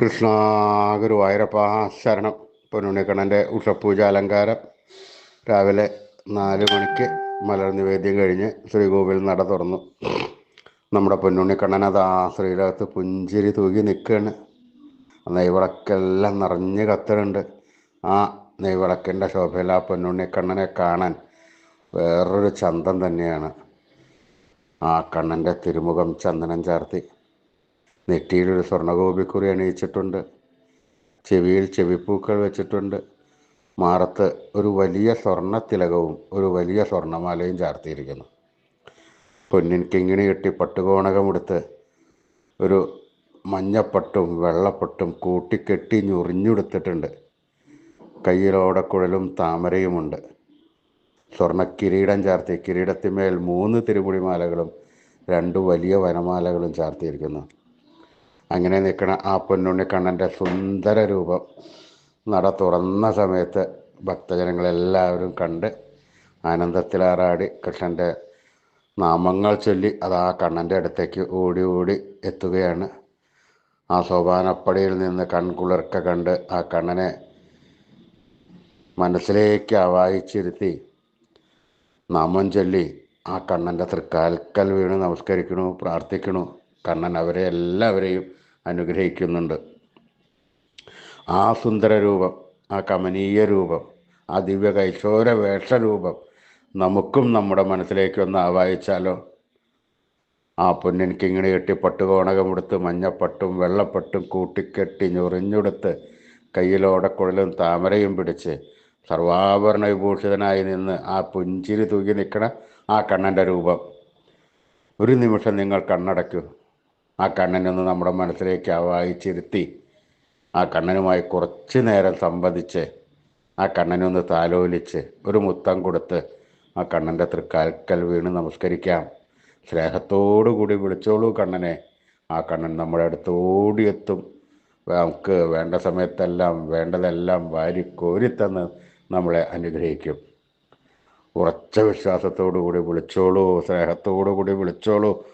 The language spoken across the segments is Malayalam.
കൃഷ്ണ ഗുരുവായൂരപ്പ ശരണം. പൊന്നുണ്ണിക്കണ്ണന്റെ ഉഷപൂജ അലങ്കാരം. രാവിലെ നാല് മണിക്ക് മലർ നിവേദ്യം കഴിഞ്ഞ് ശ്രീകോവിൽ നട തുറന്നു. നമ്മുടെ പൊന്നുണ്ണിക്കണ്ണൻ അത് ആ ശ്രീലകത്ത് പുഞ്ചിരി തൂകി നിൽക്കുകയാണ് നെയ്വിളക്കെല്ലാം നിറഞ്ഞ് കത്തുന്നുണ്ട് ആ നെയ്വിളക്കിന്റെ ശോഭയിൽ ആ പൊന്നുണ്ണിക്കണ്ണനെ കാണാൻ വേറൊരു ചന്തം തന്നെയാണ്. ആ കണ്ണന്റെ തിരുമുഖം ചന്ദനം ചാർത്തി. നെറ്റിയിലൊരു സ്വർണഗോപിക്കുറി അണിയിച്ചിട്ടുണ്ട്. ചെവിയിൽ ചെവിപ്പൂക്കൾ വെച്ചിട്ടുണ്ട്. മാറത്ത് ഒരു വലിയ സ്വർണ തിലകവും ഒരു വലിയ സ്വർണമാലയും ചാർത്തിയിരിക്കുന്നു. പൊന്നിൻ കിങ്ങിണി കെട്ടി പട്ടുകോണകമെടുത്ത് ഒരു മഞ്ഞപ്പട്ടും വെള്ളപ്പട്ടും കൂട്ടിക്കെട്ടി ഞുറിഞ്ഞെടുത്തിട്ടുണ്ട്. കയ്യിലോടക്കുഴലും താമരയുമുണ്ട്. സ്വർണ കിരീടം ചാർത്തി കിരീടത്തിന്മേൽ മൂന്ന് തിരുമുടിമാലകളും രണ്ട് വലിയ വനമാലകളും ചാർത്തിയിരിക്കുന്നു. അങ്ങനെ നിൽക്കണ ആ പൊന്നുണ്ണിക്കണ്ണന്റെ സുന്ദര രൂപം നട തുറന്ന സമയത്ത് ഭക്തജനങ്ങളെല്ലാവരും കണ്ട് ആനന്ദത്തിലാറാടി കൃഷ്ണന്റെ നാമങ്ങൾ ചൊല്ലി അത് ആ കണ്ണന്റെ അടുത്തേക്ക് ഓടി ഓടി എത്തുകയാണ്. ആ സോപാനപ്പടിയിൽ നിന്ന് കൺകുളിർക്ക കണ്ട് ആ കണ്ണനെ മനസ്സിലേക്ക് ആവാഹിച്ചിരുത്തി നാമം ചൊല്ലി ആ കണ്ണന്റെ തൃക്കാൽക്കൽ വീണ് നമസ്കരിക്കണു പ്രാർത്ഥിക്കണു. കണ്ണൻ അവരെ എല്ലാവരെയും അനുഗ്രഹിക്കുന്നുണ്ട്. ആ സുന്ദരരൂപം ആ കമനീയ രൂപം ആ ദിവ്യ കൈശോര വേഷരൂപം നമുക്കും നമ്മുടെ മനസ്സിലേക്ക് ഒന്ന് ആവായിച്ചാലോ ആ പൊന്നിൻ കിങ്ങിണി കെട്ടി പട്ടുകോണകമെടുത്ത് മഞ്ഞപ്പട്ടും വെള്ളപ്പട്ടും കൂട്ടിക്കെട്ടി ഞൊറിഞ്ഞെടുത്ത് കയ്യിലോടക്കുഴലും താമരയും പിടിച്ച് സർവാഭരണ വിഭൂഷിതനായി നിന്ന് ആ പുഞ്ചിരി തൂക്കി നിൽക്കണ ആ കണ്ണന്റെ രൂപം. ഒരു നിമിഷം നിങ്ങൾ കണ്ണടയ്ക്കൂ. ആ കണ്ണനൊന്ന് നമ്മുടെ മനസ്സിലേക്ക് ആവാഹിച്ചിരുത്തി ആ കണ്ണനുമായി കുറച്ച് നേരം സംവദിച്ച് ആ കണ്ണനൊന്ന് താലോലിച്ച് ഒരു മുത്തം കൊടുത്ത് ആ കണ്ണന്റെ തൃക്കാൽക്കൽ വീണ് നമസ്കരിക്കാം. സ്നേഹത്തോടു കൂടി വിളിച്ചോളൂ കണ്ണനെ. ആ കണ്ണൻ നമ്മുടെ അടുത്ത് ഓടിയെത്തും. നമുക്ക് വേണ്ട സമയത്തെല്ലാം വേണ്ടതെല്ലാം വാരി കോരിത്തന്ന് നമ്മളെ അനുഗ്രഹിക്കും. ഉറച്ച വിശ്വാസത്തോടു കൂടി വിളിച്ചോളൂ സ്നേഹത്തോടു കൂടി വിളിച്ചോളൂ.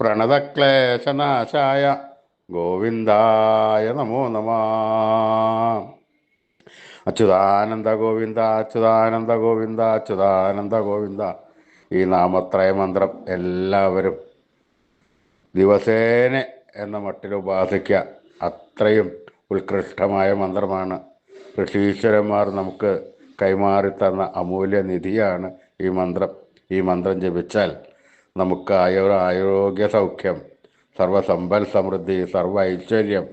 പ്രണതക്ലേശനാശായ ഗോവിന്ദായ നമോ നമ. അച്യുതാനന്ദ ഗോവിന്ദ അച്യുതാനന്ദ ഗോവിന്ദ അച്യുതാനന്ദ ഗോവിന്ദ. ഈ നാമത്രയ മന്ത്രം എല്ലാവരും ദിവസേന എന്ന മട്ടിൽ ഉപാസിക്കുക അത്രയും ഉത്കൃഷ്ടമായ മന്ത്രമാണ്. ഋഷീശ്വരന്മാർ നമുക്ക് കൈമാറി തന്ന അമൂല്യ നിധിയാണ് ഈ മന്ത്രം. ഈ മന്ത്രം ജപിച്ചാൽ നമുക്ക് ആയോ ആരോഗ്യ സൗഖ്യം സർവസമ്പൽ സമൃദ്ധി സർവ ഐശ്വര്യം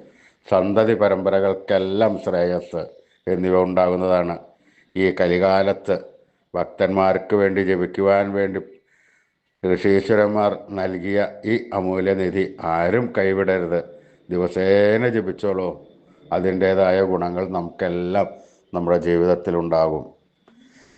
സന്തതി പരമ്പരകൾക്കെല്ലാം ശ്രേയസ് എന്നിവ ഉണ്ടാകുന്നതാണ്. ഈ കലികാലത്ത് ഭക്തന്മാർക്ക് വേണ്ടി ജപിക്കുവാൻ വേണ്ടി ഋഷീശ്വരന്മാർ നൽകിയ ഈ അമൂല്യനിധി ആരും കൈവിടരുത്. ദിവസേന ജപിച്ചോളൂ. അതിന്റേതായ ഗുണങ്ങൾ നമുക്കെല്ലാം നമ്മുടെ ജീവിതത്തിൽ ഉണ്ടാകും